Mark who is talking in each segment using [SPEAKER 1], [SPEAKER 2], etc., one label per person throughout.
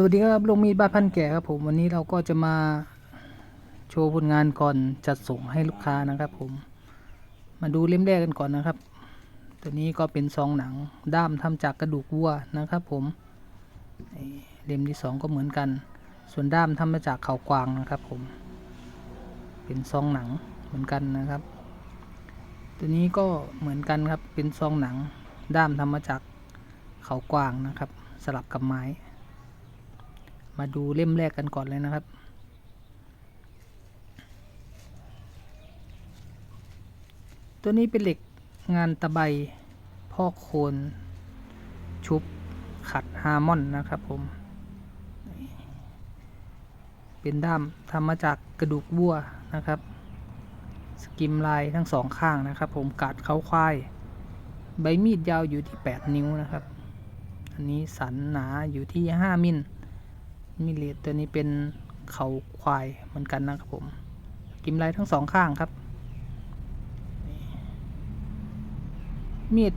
[SPEAKER 1] สวัสดีครับลงมีดบ้านพันแก่ครับผมวันนี้เราก็จะมาโชว์ผลงานก่อนจัดส่งให้ลูกค้านะครับผม มาดูเล่มแรกกันก่อนนะครับ ตัวนี้ก็เป็นซองหนังด้ามทำจากกระดูกวัวนะครับผมเล่มที่สองก็เหมือนกัน ส่วนด้ามทำมาจากเขากวางนะครับผม เป็นซองหนังเหมือนกันนะครับ ตัวนี้ก็เหมือนกันครับเป็นซองหนัง ด้ามทำมาจากเขากวางนะครับ สลับกับไม้ มาดูเล่มแรกกันก่อนเลยนะครับ ตัวนี้เป็นเหล็กงานตะไบพอกโคนชุบขัดฮาร์มอนนะครับผม เป็นด้ามทำมาจากกระดูกวัวนะครับ สกิมลายทั้งสองข้างนะครับผมกาดเขาควาย ใบมีดยาวอยู่ที่ 8 นิ้วนะครับ อันนี้สันหนาอยู่ที่ 5 มิล มิลลิตัวนี้เป็นเขาควายเหมือนกันนะครับผมกิมไลทั้งสองข้างครับ มีด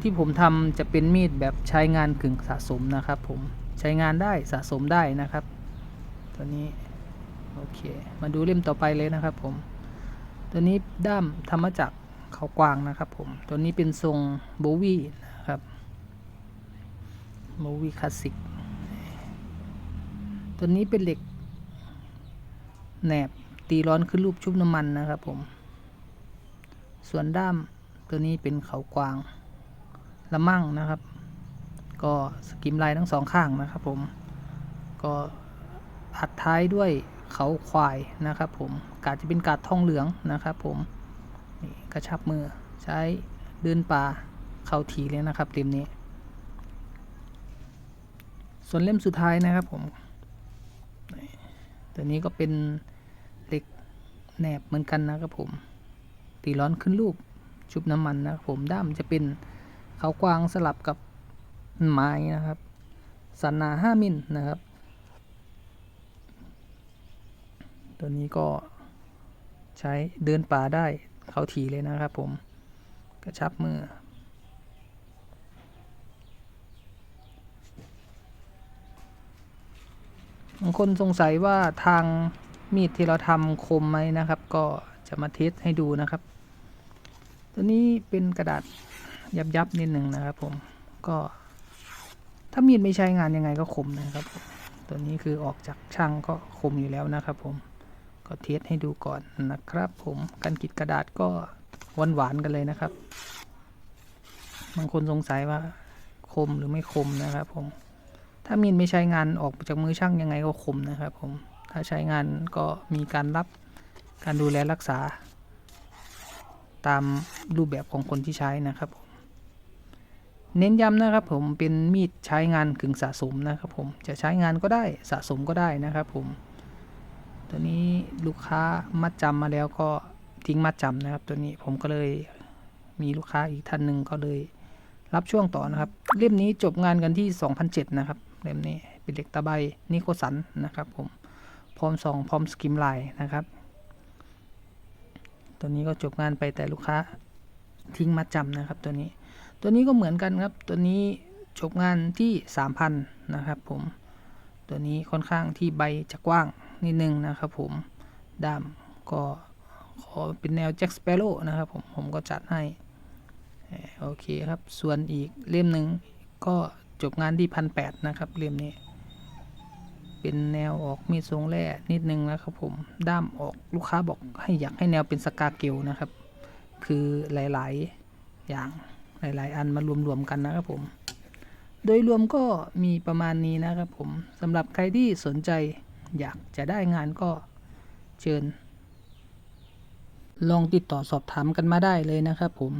[SPEAKER 1] ที่ผมทำจะเป็นมีดแบบใช้งานกึ่งสะสมนะครับ ผมใช้งานได้สะสมได้นะครับ ตัวนี้โอเค มาดูเล่มต่อไปเลยนะครับผม ตัวนี้ด้ามทำมจากรเขากวางนะครับผม ตัวนี้เป็นทรงโบวี่นะครับโบวี่คลาสสิก ตัวนี้เป็นเหล็กแหนบตีร้อนขึ้นรูปชุบน้ำมันนะครับผม ส่วนด้ามตัวนี้เป็นเขากวางละมั่งนะครับ ก็สกิมลายทั้งสองข้างนะครับผม ก็อัดท้ายด้วยเขาควายนะครับผม กาดจะเป็นกาดทองเหลืองนะครับผมนี่กระชับมือใช้เดินป่าเข้าทีเลยนะครับเล่มนี้ ส่วนเล่มสุดท้ายนะครับผม ตัวนี้ก็เป็นเหล็กแหนบเหมือนกันนะครับผม ตีร้อนขึ้นรูปชุบน้ำมันนะครับผมด้ามจะเป็นเขากวางสลับกับไม้นะครับ สันหนาห้ามิลนะครับ ตัวนี้ก็ใช้เดินป่าได้เขาทีเลยนะครับผม กระชับมือ บางคนสงสัยว่าทางมีดที่เราทำคมไหมนะครับ ก็จะมาเทสให้ดูนะครับ ตัวนี้เป็นกระดาษยับยับนิดหนึ่งนะครับผมก็ถ้ามีดไม่ใช้งานยังไงก็คมนะครับผมตัวนี้คือออกจากช่างก็คมอยู่แล้วนะครับ ผมก็เทสให้ดูก่อนนะครับ ผมการกรีดกระดาษก็หวานหวานๆกันเลยนะครับ บางคนสงสัยว่าคมหรือไม่คมนะครับ ผม ถ้ามีดไม่ใช้งานออกจากมือช่างยังไงก็คมนะครับผม ถ้าใช้งานก็มีการรับการดูแลรักษา ตามรูปแบบของคนที่ใช้นะครับผม เน้นย้ำนะครับผมเป็นมีดใช้งานกึ่งสะสมนะครับผม จะใช้งานก็ได้สะสมก็ได้นะครับผม ตัวนี้ลูกค้ามัดจำมาแล้วก็ทิ้งมัดจำนะครับ ตัวนี้ผมก็เลยมีลูกค้าอีกท่านหนึ่งก็เลยรับช่วงต่อนะครับ เล่มนี้จบงานกันที่ 2007 นะครับ เล่มนี้เป็นเหล็กตะไบนิโคสันนะครับผมพร้อมซองพร้อมสกิมไลายนะครับตัวนี้ก็จบงานไปแต่ลูกค้าทิ้งมัดจำนะครับ ตัวนี้ ตัวนี้ก็เหมือนกันครับ ตัวนี้จบงานที่ 3,000 นะครับผม ตัวนี้ค่อนข้างที่ใบจะกว้างนิดนึงนะครับผมด้ามก็ขอเป็นแนวแจ็คสเปโร่นะครับผม ผมก็จัดให้ โอเคครับ ส่วนอีกเล่มหนึ่งก็ จบงานที่พันแปดนะครับเล่มนี้ เป็นแนวออกมีทรงแร่นิดนึงนะครับผมด้ามออกลูกค้าบอกให้อยากให้แนวเป็นสกาเกลนะครับ คือหลายๆอย่างหลาย ๆ อันมารวมๆกันนะครับผม โดยรวมก็มีประมาณนี้นะครับผมสำหรับใครที่สนใจอยากจะได้งานก็เชิญ ลองติดต่อสอบถามกันมาได้เลยนะครับผม